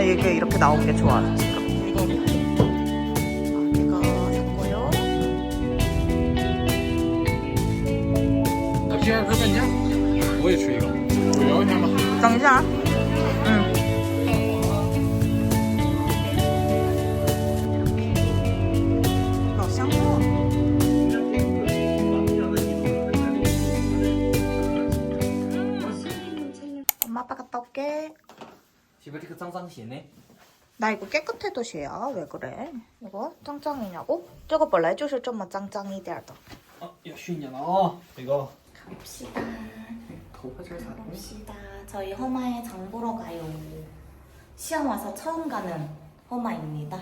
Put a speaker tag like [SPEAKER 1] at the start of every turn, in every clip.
[SPEAKER 1] 나 이게 이렇게 나온 게 좋아요. 집에 이렇게
[SPEAKER 2] 짱짱 시네?
[SPEAKER 1] 나 이거 깨끗해 도시야. 왜 그래? 이거 짱짱이냐고? 저거 몰라. 주실 좀만 짱짱이
[SPEAKER 2] 대하다. 아, 야, 쉬냐, 나. 이거.
[SPEAKER 1] 갑시다. 갑시다. 저희 허마에 장 보러 가요. 시험 와서 처음 가는 허마입니다.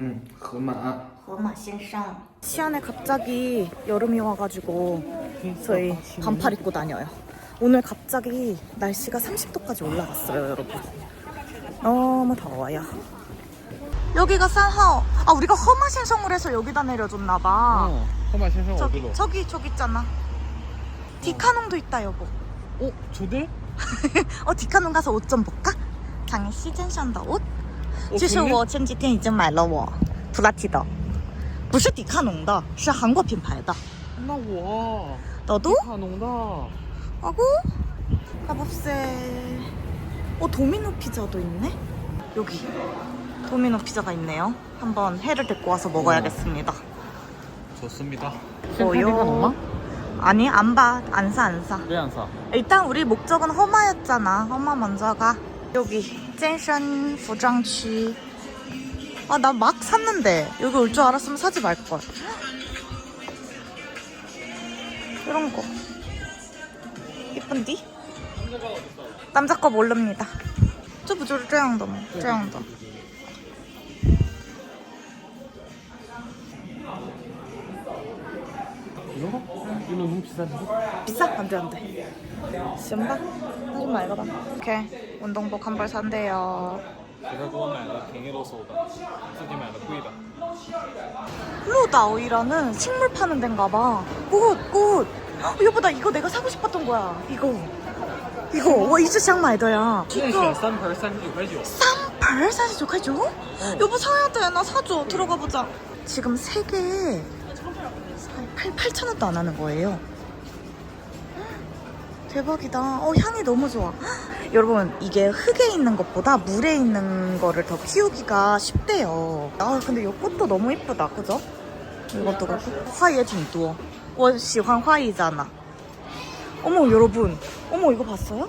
[SPEAKER 2] 응, 그만.
[SPEAKER 1] 허마 신상. 시안에 갑자기 여름이 와가지고 저희 반팔 입고 다녀요. 오늘 갑자기 날씨가 30도까지 올라갔어요, 여러분. 너무 더워요. 여기가 산하오. 아, 우리가 허마 신성을 해서 여기다 내려줬나봐.
[SPEAKER 2] 哦，河马先生我对
[SPEAKER 1] 저기,
[SPEAKER 2] 了。
[SPEAKER 1] 저기, 저기 있잖아. 디카농도 있다, 여보.
[SPEAKER 2] 哦，出的？
[SPEAKER 1] 어, 디카농 가서 옷 좀 볼까? 장애 시즌션的옷?
[SPEAKER 2] 哦
[SPEAKER 1] 就是
[SPEAKER 2] 真的
[SPEAKER 1] 我前几天已经买了我普拉提的，不是迪卡侬的，是韩国品牌的。
[SPEAKER 2] 那我
[SPEAKER 1] 너도?
[SPEAKER 2] 卡农的。
[SPEAKER 1] 하고 가봅세. 어 도미노 피자도 있네. 여기 도미노 피자가 있네요. 한번 해를 데리고 와서 먹어야겠습니다.
[SPEAKER 2] 좋습니다.
[SPEAKER 1] 뭐요? 아니 안 봐, 안 사, 안 사.
[SPEAKER 2] 왜 안 사?
[SPEAKER 1] 일단 우리 목적은 허마였잖아. 허마 먼저 가. 여기 젠션 부장취. 아나 막 샀는데 여기 올 줄 알았으면 사지 말 걸. 이런 거 이쁜디? 남자 거 모릅니다. 这不就是这样的吗?这样的.
[SPEAKER 2] 이거? 이거 너무 비싼데?
[SPEAKER 1] 비싸? 안돼 안돼. 시험봐? 하지 말거라. 오케이 운동복 한 벌 산대요.
[SPEAKER 2] 제가 그거 买了便宜啰嗦的，自己买的贵的。
[SPEAKER 1] 플로다오이라는 식물 파는 데인가 봐. 꽃, 꽃. 어, 여보, 나 이거 내가 사고 싶었던 거야. 이거. 이거. 와, 이즈 샹 말더야.
[SPEAKER 2] 任选三盆三十九块九。
[SPEAKER 1] 쌈팔 사실 좋겠죠? 여보, 사야 돼. 나 사줘. 들어가 보자. 지금 세 개에 8, 8,000원도 안 하는 거예요. 대박이다. 어, 향이 너무 좋아. 여러분, 이게 흙에 있는 것보다 물에 있는 거를 더 키우기가 쉽대요. 아, 근데 이 꽃도 너무 이쁘다. 그죠? 이것도 그렇고. 화얘 挺多. 我喜欢 화이잖아. 어머, 여러분. 어머, 이거 봤어요?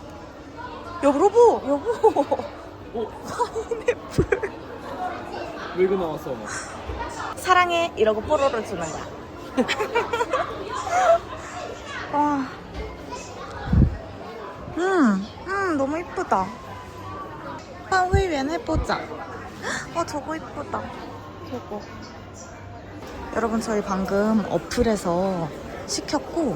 [SPEAKER 1] 여보, 여보, 여보.
[SPEAKER 2] 어?
[SPEAKER 1] 파인애플.
[SPEAKER 2] 왜 이거 나왔어? 뭐?
[SPEAKER 1] 사랑해 이러고 뽀로로 주는 거야. 와. 음, 음, 너무 이쁘다. 판회员해보자. 아, 저거 이쁘다. 저거. 여러분, 저희 방금 어플에서 시켰고,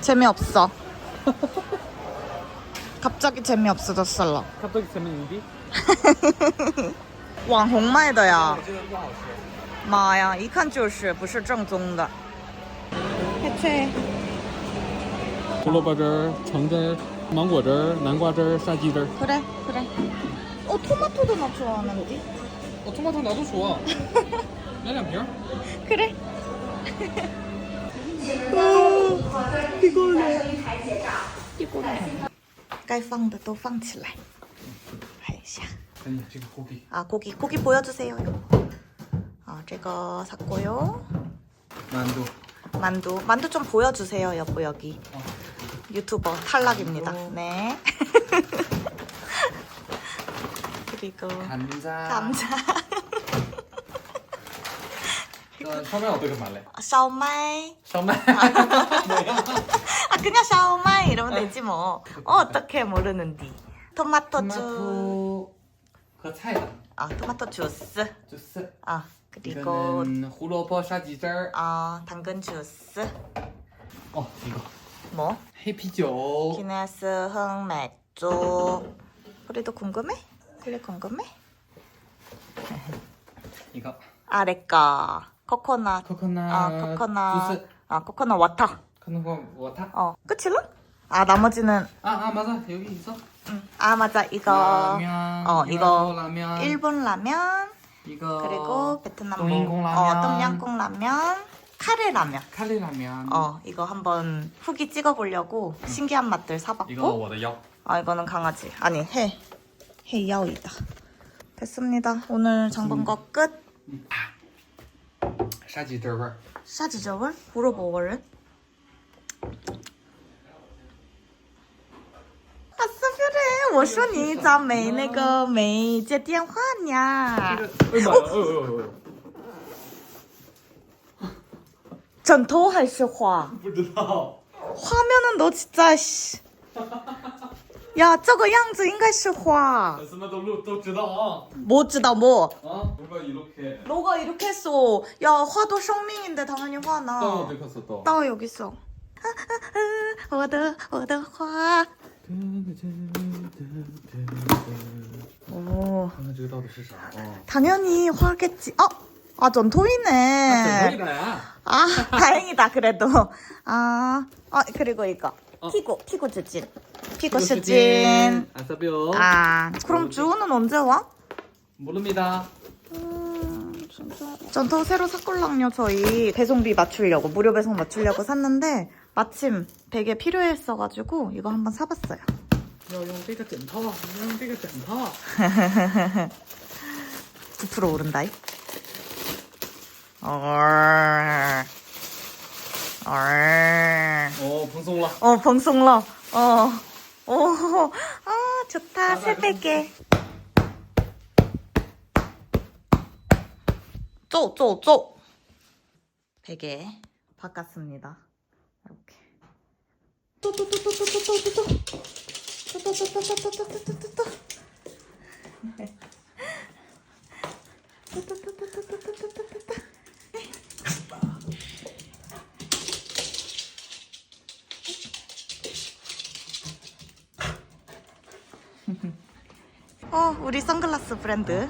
[SPEAKER 1] 재미없어。 갑자기 재미없어졌어.
[SPEAKER 2] 갑자기 재밌는데?
[SPEAKER 1] 网红卖的呀
[SPEAKER 2] 我。觉得不好吃。
[SPEAKER 1] 妈呀，一看就是不是正宗的。해체.
[SPEAKER 2] 胡萝卜汁儿、橙汁儿、芒果汁儿、南瓜汁儿、沙棘汁儿。
[SPEAKER 1] 그래, 그래. 어, 토마토도 나 좋아하는데.
[SPEAKER 2] 我토마토 나도 좋아. 来两瓶儿。
[SPEAKER 1] 그래. 피곤해. 피곤해. 该放的都放起来。看一下。
[SPEAKER 2] 哎呀，这个고기
[SPEAKER 1] 아 고기 고기 보여주세요. 아 제가 샀고요.
[SPEAKER 2] 만두.
[SPEAKER 1] 만두 만두 좀 보여주세요 여보 여기.
[SPEAKER 2] 어.
[SPEAKER 1] 유튜버 탈락입니다.
[SPEAKER 2] 만두.
[SPEAKER 1] 네. 그리고
[SPEAKER 2] 감자.
[SPEAKER 1] 감자.
[SPEAKER 2] 그 처음에 어떻게 말래?
[SPEAKER 1] 샤오마이.
[SPEAKER 2] 처음에.
[SPEAKER 1] 아 그냥 샤오마이 이러면 되지 뭐. 어, 어떻게 모르는디. 토마토주.
[SPEAKER 2] 토마토 그菜的
[SPEAKER 1] 아 토마토 주스.
[SPEAKER 2] 这是
[SPEAKER 1] 아 그리고
[SPEAKER 2] 이거는 후루버 샤지절.
[SPEAKER 1] 아 당근 주스.
[SPEAKER 2] 어 이거
[SPEAKER 1] 뭐?
[SPEAKER 2] 해피죠.
[SPEAKER 1] 기네스 흑맥주. 우리도 궁금해? 클리 궁금해?
[SPEAKER 2] 이거
[SPEAKER 1] 아래까 코코넛.
[SPEAKER 2] 코코넛.
[SPEAKER 1] 아, 코코넛. 아, 코코넛 워터.
[SPEAKER 2] 코코넛 워터?
[SPEAKER 1] 어. 끝이로? 아, 나머지는.
[SPEAKER 2] 아, 아, 맞아. 여기 있어.
[SPEAKER 1] 응. 아, 맞아. 이거.
[SPEAKER 2] 라면.
[SPEAKER 1] 어, 이거.
[SPEAKER 2] 라면.
[SPEAKER 1] 일본 라면.
[SPEAKER 2] 이거.
[SPEAKER 1] 그리고 베트남
[SPEAKER 2] 동인공
[SPEAKER 1] 어,
[SPEAKER 2] 라면.
[SPEAKER 1] 어, 똠양꿍 라면. 카레 라면.
[SPEAKER 2] 카레 라면.
[SPEAKER 1] 어, 이거 한번 후기 찍어보려고 신기한 맛들 사봤고.
[SPEAKER 2] 이거 워더역.
[SPEAKER 1] 아, 이거는 강아지. 아니, 해. 해야오이다. 됐습니다. 오늘 장본거 끝.
[SPEAKER 2] 음. 啥鸡汁味儿？
[SPEAKER 1] 啥鸡汁味儿？胡萝卜味儿。四，我说你咋没那个没接电话呢？
[SPEAKER 2] 哎妈！
[SPEAKER 1] 枕头还是花？
[SPEAKER 2] 不知道。
[SPEAKER 1] 画面那都在。哈哈哈哈哈。야, 这个样子应该是花.
[SPEAKER 2] 粉丝们都录都知道啊
[SPEAKER 1] 뭐知道뭐?
[SPEAKER 2] 啊！뭔가 이렇게
[SPEAKER 1] 너가 이렇게 했어. 야, 화도 성민인데 당연히 화나.
[SPEAKER 2] 떠 어디 갔어 또?
[SPEAKER 1] 따 여기 있어. 我的我的花. 오,
[SPEAKER 2] 看看这个到底是啥啊？
[SPEAKER 1] 당연히 화겠지. 어, 아 전토이네.
[SPEAKER 2] 的呀！
[SPEAKER 1] 아, 다행이다 그래도. 아, 어 그리고 이거
[SPEAKER 2] 어.
[SPEAKER 1] 피구 피구 주진. 피구 수진.
[SPEAKER 2] 아싸비오.
[SPEAKER 1] 아, 그럼 주호는 언제 와?
[SPEAKER 2] 모릅니다.
[SPEAKER 1] 음, 진짜. 전토 새로 샀걸랑요 저희 배송비 맞추려고 무료 배송 맞추려고 샀는데 마침 베개 필요했어가지고 이거 한번 사봤어요.
[SPEAKER 2] 要用这个枕头，要用这个枕头。
[SPEAKER 1] 9% 오른다이. 얼.
[SPEAKER 2] 어,
[SPEAKER 1] 방송러. 어. 오, 아, 좋다. 새베개. 쪼, 쪼, 쪼. 베개 바꿨습니다. 이렇게. 또또또또또또또또. 또또또또또또또또또. 또또또 어, 우리 선글라스 브랜드.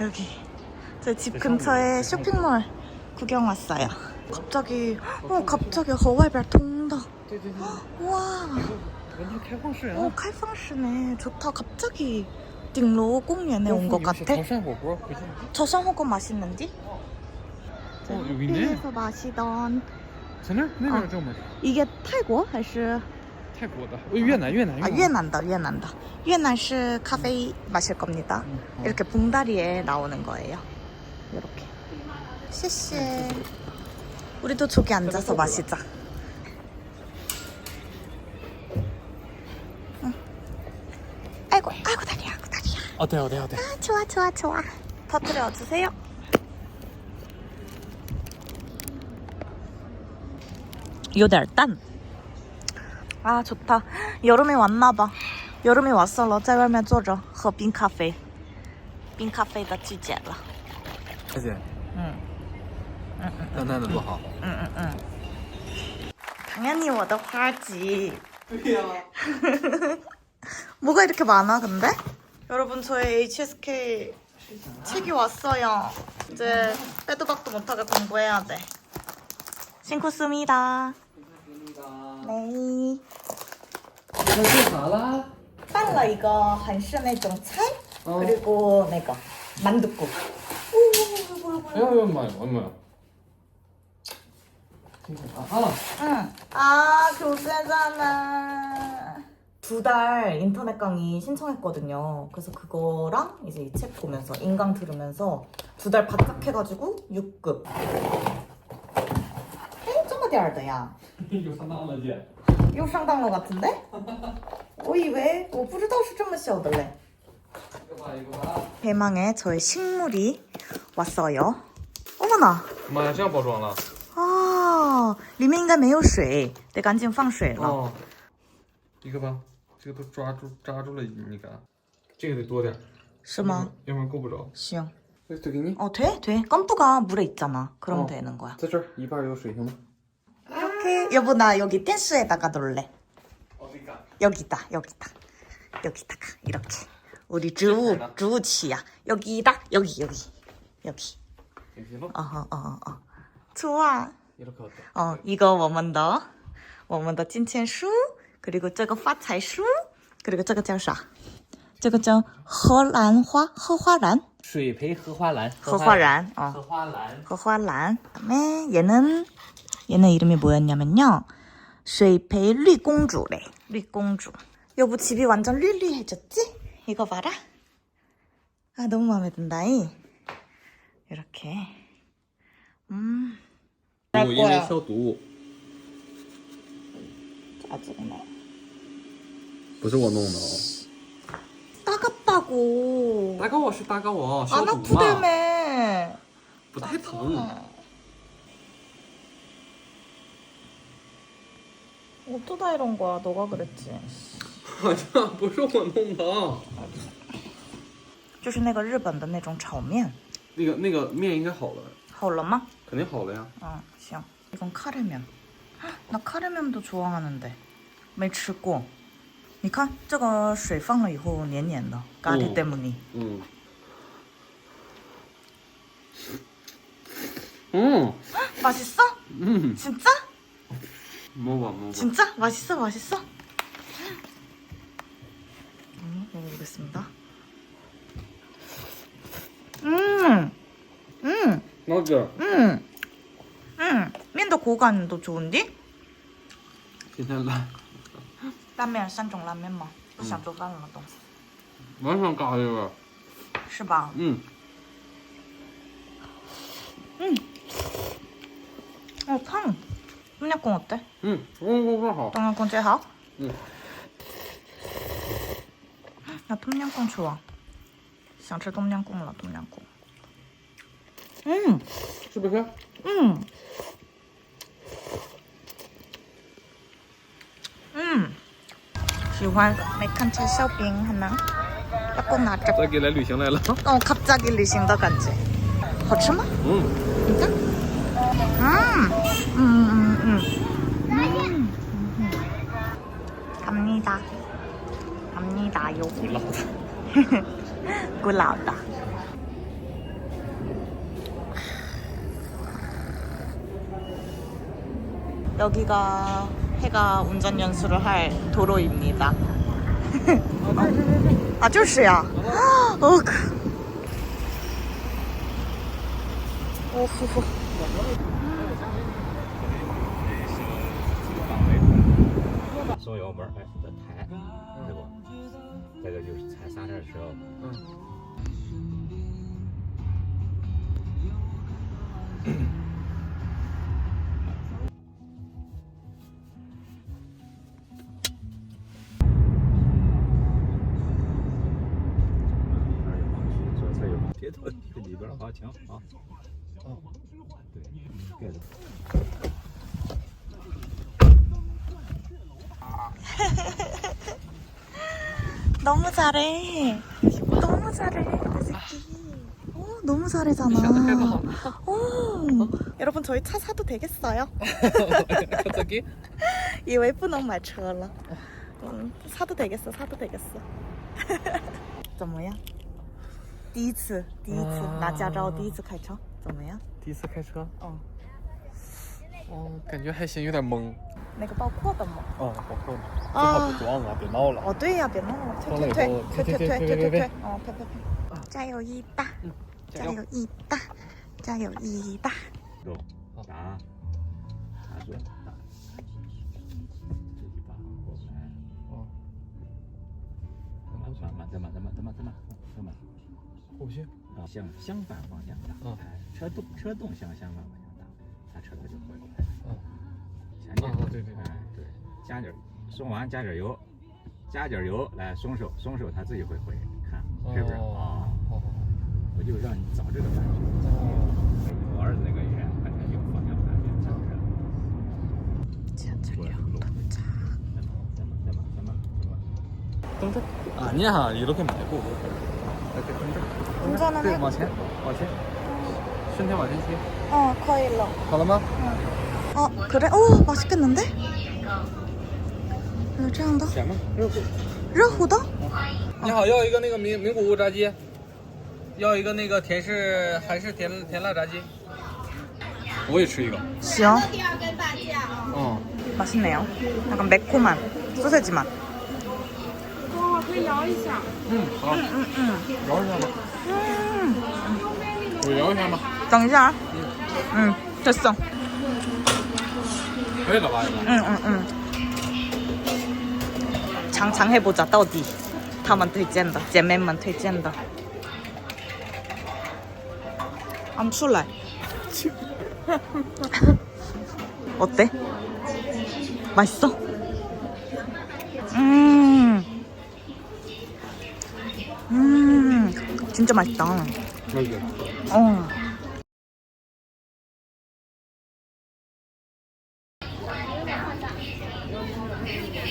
[SPEAKER 1] 여기. 저희 집 근처에 쇼핑몰 구경 왔어요. 갑자기, 어, 갑자기 허와이별 통다.
[SPEAKER 2] 对对对，
[SPEAKER 1] 와,
[SPEAKER 2] 人家开放式
[SPEAKER 1] 어, 칼팡시네. 좋다. 갑자기 딩로 공연에 온 것 같아.
[SPEAKER 2] 潮汕火锅回家。
[SPEAKER 1] 저상호가 맛있는지?
[SPEAKER 2] 어, 여기 있네.
[SPEAKER 1] 호텔에서 마시던
[SPEAKER 2] 在那儿，那边正门。
[SPEAKER 1] 이게泰国还是
[SPEAKER 2] 泰国的，呃越南越南
[SPEAKER 1] 아,越南다越南다.越南시 카페 마실 겁니다.
[SPEAKER 2] 음.
[SPEAKER 1] 이렇게 봉다리에 나오는 거예요. 이렇게. 시시. 우리도 저기 앉아서 마시자. 응. 아이고, 아이고 다리야, 아이고 다리야.
[SPEAKER 2] 어때 어때 어때?
[SPEAKER 1] 아, 좋아, 좋아, 좋아. 터뜨려 주세요. 요달 딴. 아 좋다. 여름에 왔나봐. 여름에 왔어了，在外面坐着喝冰咖啡。冰咖啡的季节了。
[SPEAKER 2] 而且
[SPEAKER 1] 嗯
[SPEAKER 2] 淡淡的多好。
[SPEAKER 1] 嗯嗯嗯。당연히 我的花集。
[SPEAKER 2] 对呀。
[SPEAKER 1] 뭐가 이렇게 많아 근데? 여러분 저의 HSK 책이 왔어요. 이제 빼도 박도 못하게 공부해야 돼.辛苦 씁니다. 네.
[SPEAKER 2] 설탕 달아?
[SPEAKER 1] 달라 이거 한시에 좀 찰?
[SPEAKER 2] 어.
[SPEAKER 1] 그리고 내가 만둣국.
[SPEAKER 2] 야, 야, 엄마야, 엄마야. 아, 아.
[SPEAKER 1] 응. 아 교재잖아. 두 달 인터넷 강의 신청했거든요. 그래서 그거랑 이제 이 책 보면서 인강 들으면서 두 달 바짝 해가지고 6급. 헤이, 这么点儿的呀?
[SPEAKER 2] 有上当了姐。
[SPEAKER 1] 又上当了 같은데? 我以为我不知道是这么小的嘞.
[SPEAKER 2] 一个吧一个吧。
[SPEAKER 1] 대망의 저의 식물이 왔어요. 어머나.
[SPEAKER 2] 妈呀，这样包装了？
[SPEAKER 1] 啊，里面应该没有水，得赶紧放水了。
[SPEAKER 2] 哦，一个吧，这个都抓住扎住了，你看，这个得多点儿。
[SPEAKER 1] 是吗？
[SPEAKER 2] 要不然够不着。
[SPEAKER 1] 行。
[SPEAKER 2] 那对给你，
[SPEAKER 1] 어 돼? 돼. 껌프가 물에 있잖아. 그럼
[SPEAKER 2] 어.
[SPEAKER 1] 되는 거야.
[SPEAKER 2] 在这儿一半有水行吗？
[SPEAKER 1] 이렇게 여보 나 여기 댄스에다가 놀래.
[SPEAKER 2] 哦，这个。
[SPEAKER 1] 여기다 여기다 여기다가 이렇게 우리 주우 주우치야 여기다 여기 여기 여기
[SPEAKER 2] 行行了，
[SPEAKER 1] 어허 어허 어 좋아
[SPEAKER 2] 이렇게 어때?
[SPEAKER 1] 어 이거 我们的我们的金钱树 그리고 这个发财树 그리고 这个叫啥这个叫荷兰花荷花兰
[SPEAKER 3] 水培荷花兰，
[SPEAKER 1] 荷花兰어
[SPEAKER 3] 荷花兰，
[SPEAKER 1] 荷花兰그다음에 얘는 얘는 이름이 뭐였냐면요 쉐이페이 리公主래 리公主 여보 집이 완전 릴리해졌지? 이거 봐라 아 너무 마음에 든다이 이렇게 음
[SPEAKER 2] 我因为消毒，
[SPEAKER 1] 짜증나
[SPEAKER 2] 不是我弄的哦。
[SPEAKER 1] 따갑다고
[SPEAKER 2] 大高我是大高我，消
[SPEAKER 1] 안
[SPEAKER 2] 毒嘛，
[SPEAKER 1] 아프다며
[SPEAKER 2] 不太疼。
[SPEAKER 1] 어쩌다 이런 거야 너가 그랬지
[SPEAKER 2] 好像不是我弄的。
[SPEAKER 1] 就是那个日本的那种炒面
[SPEAKER 2] 那个那个面应该好了，
[SPEAKER 1] 好了吗？
[SPEAKER 2] 肯定好了呀。
[SPEAKER 1] 어, 시영. 이건 카레면. 헉, 나 카레면도 좋아하는데. 没吃过.你看这个水放了以后黏黏的，咖喱
[SPEAKER 2] 嗯
[SPEAKER 1] 때문에.
[SPEAKER 2] 嗯。嗯
[SPEAKER 1] 맛있어?
[SPEAKER 2] 嗯，
[SPEAKER 1] 진짜?
[SPEAKER 2] 摸吧摸吧。
[SPEAKER 1] 진짜? 맛있어? 맛있어? 음, 먹어보겠습니다. 음, 음,
[SPEAKER 2] 老姐，
[SPEAKER 1] 음, 음. 면도 고간도 좋은데?
[SPEAKER 2] 今天来，
[SPEAKER 1] 拉面三种拉面吗？不想做饭了都，
[SPEAKER 2] 完全咖喱味儿。
[SPEAKER 1] 是吧？
[SPEAKER 2] 嗯，
[SPEAKER 1] 어, 탕. 똠양꿍 어때?
[SPEAKER 2] 嗯，嗯，不不好。
[SPEAKER 1] 똠양꿍 最好?
[SPEAKER 2] 응.
[SPEAKER 1] 나 똠양꿍 좋아. 想吃 똠양꿍 了 똠양꿍. 음,
[SPEAKER 2] 是不是？
[SPEAKER 1] 음. 음. 喜欢 메칸차 쇼핑 하나. 조금 낫죠.
[SPEAKER 2] 再给来旅行来了。
[SPEAKER 1] 어, 갑자기 리싱더 간지. 好吃吗?
[SPEAKER 2] 嗯，
[SPEAKER 1] 진짜? 음, 음, 음, 음. 음. 갑니다. 갑니다요. 古老的. 여기가 해가 운전 연수를 할 도로입니다. 아, 就是呀. 어, 그. 오, 후, 후.
[SPEAKER 3] 时候，左侧有别动，这里边好停啊。对，盖子。
[SPEAKER 1] 너무 잘해. 너무 잘해. 그 새끼. 어, 너무 잘하잖아. 오. 여러분 저희 차 사도 되겠어요?
[SPEAKER 2] 再给。
[SPEAKER 1] 이 웨이프는 말처럼. 응, 사도 되겠어. 사도 되겠어. 怎么样?第一次,第一次拿驾照,第一次开车,怎么样?
[SPEAKER 2] 第一次开车，
[SPEAKER 1] 嗯，
[SPEAKER 2] 哦，感觉还行，有点懵。
[SPEAKER 1] 那个包括的吗？
[SPEAKER 2] 哦，包括的。
[SPEAKER 1] 啊
[SPEAKER 2] 最好别撞啊，别闹了。
[SPEAKER 1] 哦，对呀，别闹了，退退退退退退退退退，哦，退退退，加油一大，加油一大，加油一大。
[SPEAKER 3] 走，打，打
[SPEAKER 2] 住，
[SPEAKER 3] 慢慢再慢再慢再慢再慢再慢，
[SPEAKER 2] 过不去。
[SPEAKER 3] 啊，向相反方向打，
[SPEAKER 2] 嗯
[SPEAKER 3] 哎，车动车动向相反方向打，它车头就回过来，
[SPEAKER 2] 嗯，哦对对对
[SPEAKER 3] 加点松完加点油加点油来松手松手它自己会回看是不是？啊
[SPEAKER 2] 好好好。
[SPEAKER 3] 我就让你找这个感觉
[SPEAKER 2] 哦。
[SPEAKER 3] 我儿子那个也好像有方向盘就这样前这两路灯这啊你好
[SPEAKER 2] 你都可以买一部分在这跟这儿对往前往前身体往前贴
[SPEAKER 1] 嗯可以了。
[SPEAKER 2] 好了吗？嗯。
[SPEAKER 1] 어, 그래? 오, 맛있겠는데? 어, 这样的.
[SPEAKER 2] 前面热乎。
[SPEAKER 1] 热乎的?
[SPEAKER 2] 你好，要一个那个名名古屋炸鸡，要一个那个甜式韩式甜甜辣炸鸡。我也吃一个。
[SPEAKER 1] 시영.
[SPEAKER 2] 嗯，
[SPEAKER 1] 맛있네요. 약간 매콤한 소세지 맛.
[SPEAKER 2] 嗯，好，
[SPEAKER 1] 음, 음.
[SPEAKER 2] 摇一下吧。
[SPEAKER 1] 음.
[SPEAKER 2] 我摇一下吗？
[SPEAKER 1] 等一下. 응, 됐어.
[SPEAKER 2] 그러니까 맞아.
[SPEAKER 1] 응, 응, 응. 장장 해보자, 떠디. 다만 퇴진다. 제맨만 퇴진다. 암 출라. 어때? 맛있어? 음. 음. 진짜 맛있다.
[SPEAKER 2] 맞아.
[SPEAKER 1] 어.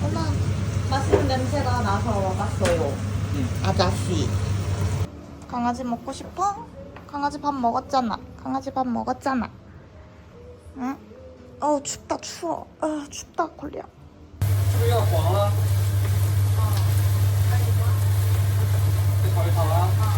[SPEAKER 1] 음, 이렇게 전부 다 했구나. 맛있는 냄새가 나서 와봤어요.
[SPEAKER 2] 응.
[SPEAKER 1] 아저씨. 강아지 먹고 싶어? 강아지 밥 먹었잖아. 강아지 밥 먹었잖아. 응? 어우 춥다 추워. 아 춥다 콜리야.
[SPEAKER 2] 是不是要黄了？再炒一炒啊。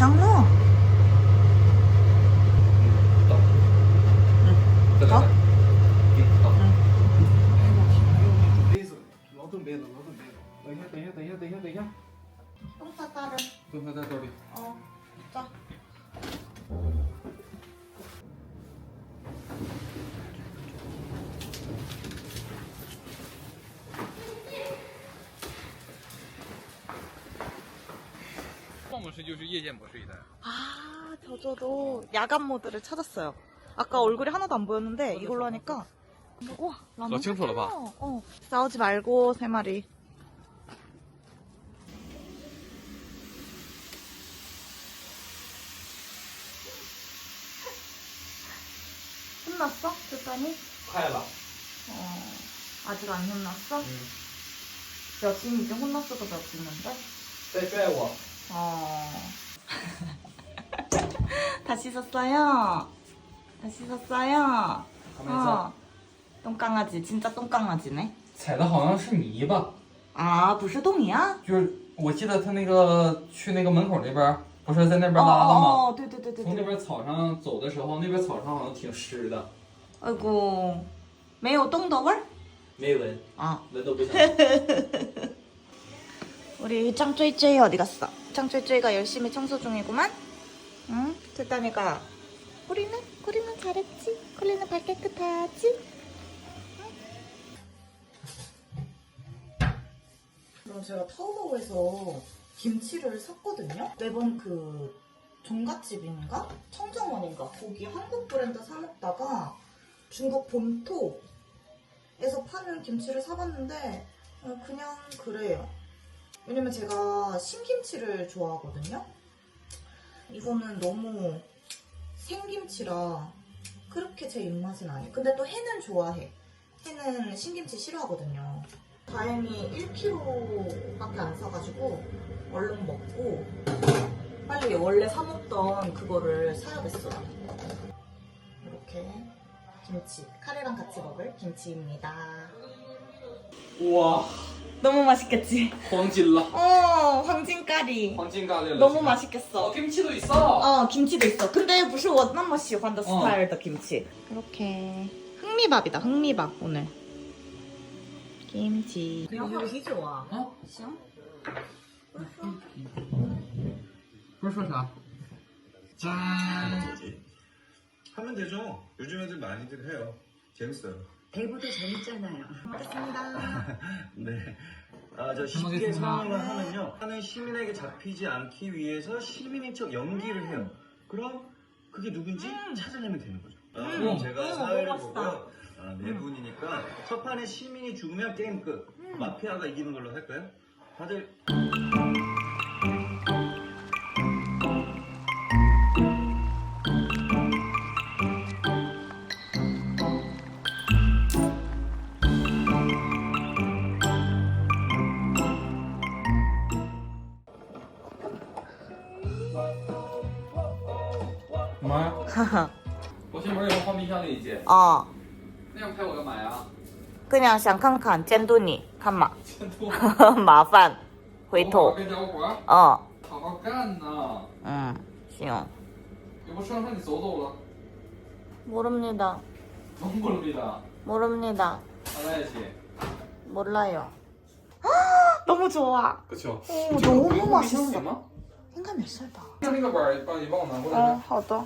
[SPEAKER 1] 러샹 아, 저저도 야간 모드를 찾았어요. 아까 얼굴이 하나도 안 보였는데 이걸로 하니까 우와, 라면
[SPEAKER 2] 너 지금
[SPEAKER 1] 샀어요. 돌아봐. 어, 싸우지 말고 세 마리. 혼났어? 그랬더니?
[SPEAKER 2] 카야라.
[SPEAKER 1] 어, 아직 안 혼났어? 여친이 이제 혼났어도 몇 시인데?
[SPEAKER 2] 빼빼워.
[SPEAKER 1] 어. 다 씻었어요. 다 씻었어요.
[SPEAKER 2] 还没走。
[SPEAKER 1] 어. 똥강아지, 진짜 똥강아지네.
[SPEAKER 2] 踩的好像是泥吧？
[SPEAKER 1] 아, 不是洞이야?
[SPEAKER 2] 就是我记得他那个去那个门口那边儿，不是在那边
[SPEAKER 1] 어,
[SPEAKER 2] 拉的吗？
[SPEAKER 1] 어, 对对对对
[SPEAKER 2] 从那
[SPEAKER 1] 对。
[SPEAKER 2] 边草上走的时候，那边草上好像挺湿的，
[SPEAKER 1] 아이고, 没有똥的味儿?
[SPEAKER 2] 没闻，
[SPEAKER 1] 아,
[SPEAKER 2] 闻都不想。
[SPEAKER 1] 우리 짱쪼이쪼이 어디 갔어? 짱쪼이쪼이가 열심히 청소 중이구만. 응? 됐다니까. 우리는 우리는 잘했지. 우리는 발 깨끗하지. 그럼 제가 타오바오에서 김치를 샀거든요. 매번 그 종갓집인가 청정원인가 거기 한국 브랜드 사 먹다가 중국 본토에서 파는 김치를 사봤는데 어, 그냥 그래요. 왜냐면 제가 신김치를 좋아하거든요. 이거는 너무 생김치라 그렇게 제 입맛은 아니에요. 근데 또 해는 좋아해. 해는 신김치 싫어하거든요. 다행히 1kg밖에 안 사가지고 얼른 먹고 빨리 원래 사 먹던 그거를 사야겠어요. 이렇게 김치, 카레랑 같이 먹을 김치입니다.
[SPEAKER 2] 우와
[SPEAKER 1] 너무 맛있겠지?
[SPEAKER 2] 황진라
[SPEAKER 1] 어 황진까리.
[SPEAKER 2] 황진가를
[SPEAKER 1] 너무 맛있겠어.
[SPEAKER 2] 어 김치도 있어?
[SPEAKER 1] 어 김치도 있어. 근데 무슨 원남 맛이 환다
[SPEAKER 2] 어.
[SPEAKER 1] 스타일 더 김치. 그렇게 흑미밥이다 흑미밥 오늘. 김치. 오늘 희조아.
[SPEAKER 2] 어? 시험? 불쏘사
[SPEAKER 3] 짠. 하면 되죠. 요즘 애들 많이들 해요. 재밌어요.
[SPEAKER 4] 대보도 재밌잖아요.
[SPEAKER 1] 먹겠습니다.
[SPEAKER 5] 네. 아, 저 쉽게
[SPEAKER 2] 먹겠습니다.
[SPEAKER 5] 설명을 하면요. 하는 시민에게 잡히지 않기 위해서 시민인 척 연기를 해요. 그럼 그게 누군지 찾아내면 되는 거죠. 아,
[SPEAKER 1] 음.
[SPEAKER 5] 그럼 제가
[SPEAKER 1] 음,
[SPEAKER 5] 사회를
[SPEAKER 1] 너무.
[SPEAKER 5] 보고요. 아, 네 분이니까 첫 판에 시민이 죽으면 게임 끝. 마피아가 이기는 걸로 할까요? 다들
[SPEAKER 2] 我进门以后放冰箱里去
[SPEAKER 1] 어.
[SPEAKER 2] 那样拍我干嘛呀
[SPEAKER 1] 그냥 想看看监督你看嘛
[SPEAKER 2] 监督
[SPEAKER 1] 麻烦回
[SPEAKER 2] 我
[SPEAKER 1] 头
[SPEAKER 2] 跟着我玩
[SPEAKER 1] 어
[SPEAKER 2] 好好干呐
[SPEAKER 1] 음, 行
[SPEAKER 2] 여보 수랑上你走走了
[SPEAKER 1] 모릅니다
[SPEAKER 2] 너무 모릅니다
[SPEAKER 1] 모릅니다
[SPEAKER 2] 안 와야지
[SPEAKER 1] 몰라요 너무 좋아
[SPEAKER 2] 그쵸
[SPEAKER 1] 오, 너무 맛있어
[SPEAKER 2] 吗
[SPEAKER 1] 생각 몇 살다
[SPEAKER 2] 就那个碗儿帮你帮我拿过来
[SPEAKER 1] 어, 好的